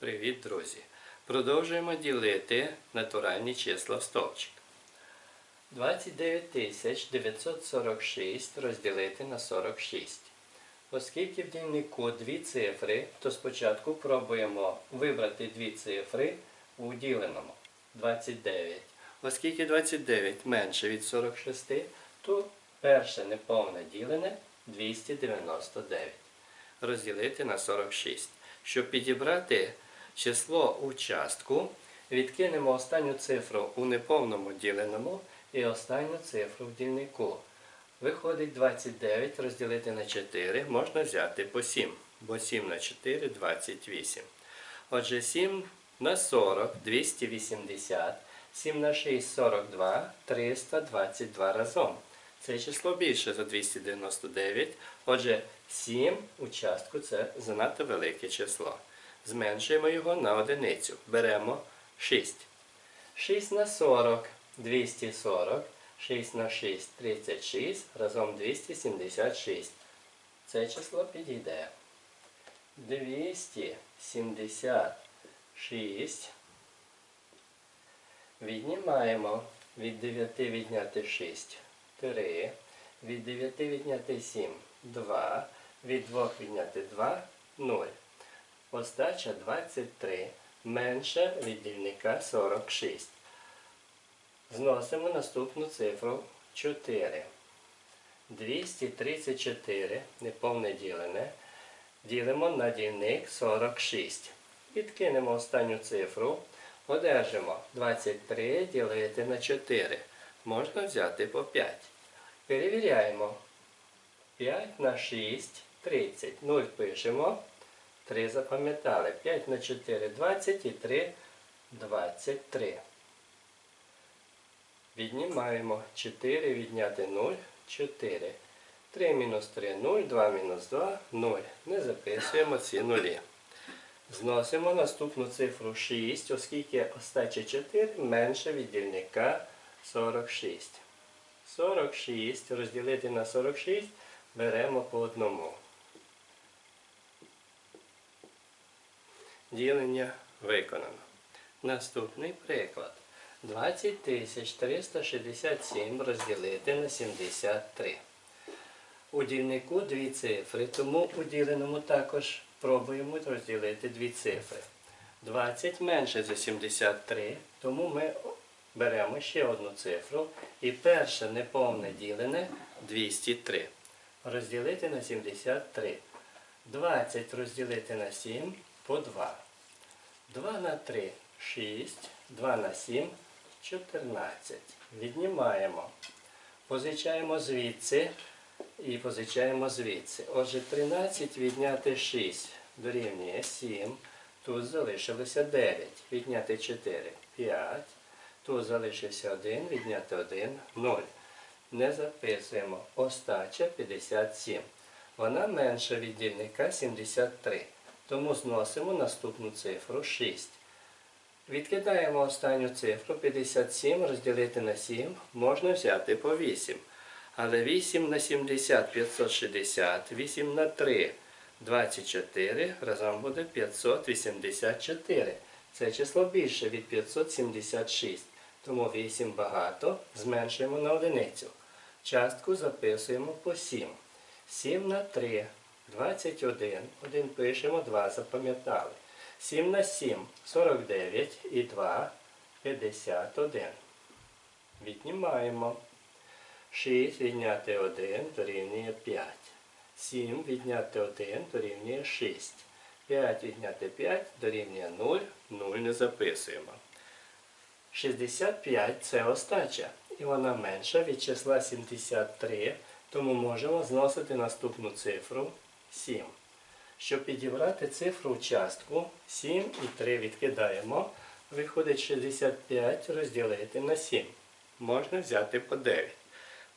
Привіт, друзі! Продовжуємо ділити натуральні числа в стовпчик. 29 946 розділити на 46. Оскільки в дільнику дві цифри, то спочатку пробуємо вибрати дві цифри у діленому 29. Оскільки 29 менше від 46, то перше неповне ділене 299 розділити на 46. Щоб підібрати число у частку, відкинемо останню цифру у неповному діленому і останню цифру в дільнику. Виходить 29 розділити на 4 можна взяти по 7, бо 7 на 4 28. Отже, 7 на 40 280, 7 на 6 42, 322 разом. Це число більше за 299. Отже, 7 у частку це занадто велике число. Зменшуємо його на одиницю. Беремо 6. 6 на 40 240. 6 на 6 36. Разом 276. Це число підійде. 276. Віднімаємо від 9 відняти 6. 3. Від 9 відняти 7. 2. Від 2 відняти 2. 0. Остача 23. Менше від дільника 46. Зносимо наступну цифру 4. 234 неповне ділене. Ділимо на дільник 46. Відкинемо останню цифру. Одержимо 23 ділити на 4. Можна взяти по 5. Перевіряємо. 5 на 6 30. 0 пишемо. 3 запам'ятали. 5 на 4 20 і 3 23. Віднімаємо 4 відняти 0 4. 3 мінус 3 0, 2 мінус 2 0. Не записуємо ці нулі. Зносимо наступну цифру 6, оскільки остача 4 менше від дільника 46. 46 розділити на 46 беремо по одному. Ділення виконано. Наступний приклад. 20 367 розділити на 73. У дільнику дві цифри, тому у діленому також пробуємо розділити дві цифри. 20 менше за 73, тому ми беремо ще одну цифру. І перше неповне ділене 203. Розділити на 73. 20 розділити на 7 по 2. 2 на 3 6, 2 на 7 14. Віднімаємо. Позичаємо звідси і позичаємо звідси. Отже, 13 відняти 6 дорівнює 7. Тут залишилося 9. Відняти 4 5. Тут залишився 1, відняти 1 0. Не записуємо. Остача 57. Вона менша від дільника 73. Тому зносимо наступну цифру 6. Відкидаємо останню цифру 57 розділити на 7 можна взяти по 8. Але 8 на 70 560, 8 на 3 24, разом буде 584. Це число більше від 576. Тому 8 багато, зменшуємо на одиницю. Частку записуємо по 7. 7 на 3 21. 1 пишемо, 2 запам'ятали. 7 на 7 49 і 2 51. Віднімаємо. 6 відняти 1 дорівнює 5. 7 відняти 1 дорівнює 6. 5 відняти 5 дорівнює 0. 0 не записуємо. 65 це остача. І вона менша від числа 73, тому можемо зносити наступну цифру 7. Щоб підібрати цифру в частку, 7 і 3 відкидаємо. Виходить 65 розділити на 7. Можна взяти по 9.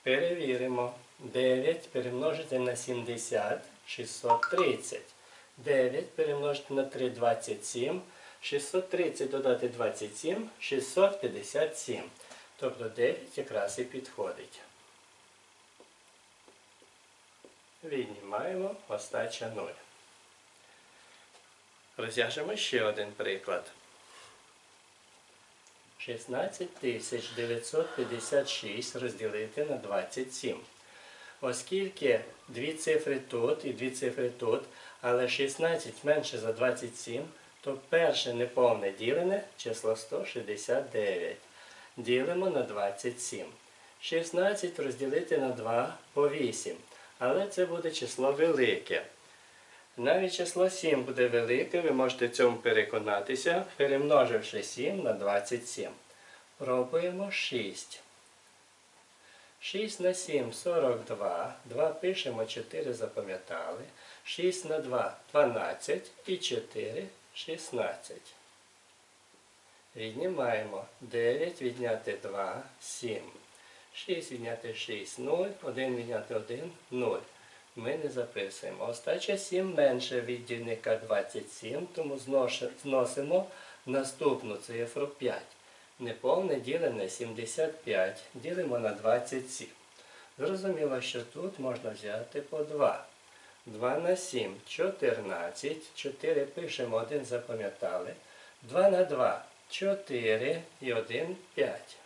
Перевіримо. 9 перемножити на 70 630. 9 перемножити на 3 27. 630 додати 27 657. Тобто 9 якраз і підходить. Віднімаємо остача 0. Розв'яжемо ще один приклад. 16956 розділити на 27. Оскільки дві цифри тут і дві цифри тут, але 16 менше за 27, то перше неповне ділене число 169. Ділимо на 27. 16 розділити на 2 по 8. Але це буде число велике. Навіть число 7 буде велике, ви можете цьому переконатися, перемноживши 7 на 27. Пробуємо 6. 6 на 7 42. 2 пишемо, 4 запам'ятали. 6 на 2 12 і 4 16. Віднімаємо 9 відняти 2 7. 6 відняти 6 0, 1 відняти 1 0. Ми не записуємо. Остача 7 менше від дільника 27, тому зносимо наступну цифру 5. Неповне ділене 75. Ділимо на 27. Зрозуміло, що тут можна взяти по 2. 2 на 7 14. 4 пишемо, 1 запам'ятали. 2 на 2 4 і 1 5.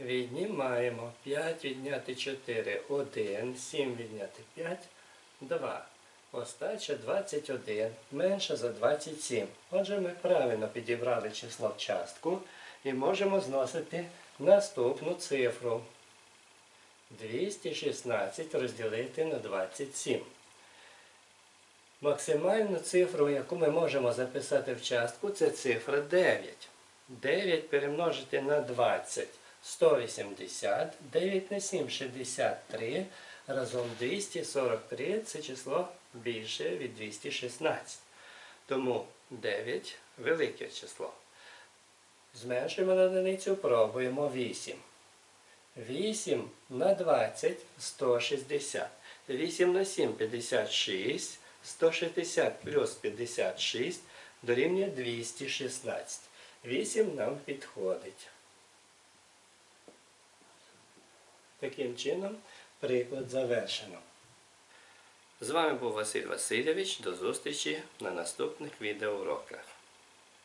Віднімаємо 5 відняти 4 1, 7 відняти 5 2. Остача 21 менше за 27. Отже, ми правильно підібрали число в частку і можемо зносити наступну цифру. 216 розділити на 27. Максимальну цифру, яку ми можемо записати в частку, це цифра 9. 9 перемножити на 20 180, 9 на 7 63, разом 243 це число більше від 216. Тому 9 велике число. Зменшуємо на одиницю, пробуємо 8. 8 на 20 160. 8 на 7 56. 160 плюс 56 дорівнює 216. 8 нам підходить. Таким чином, приклад завершено. З вами був Василь Васильович. До зустрічі на наступних відеоуроках.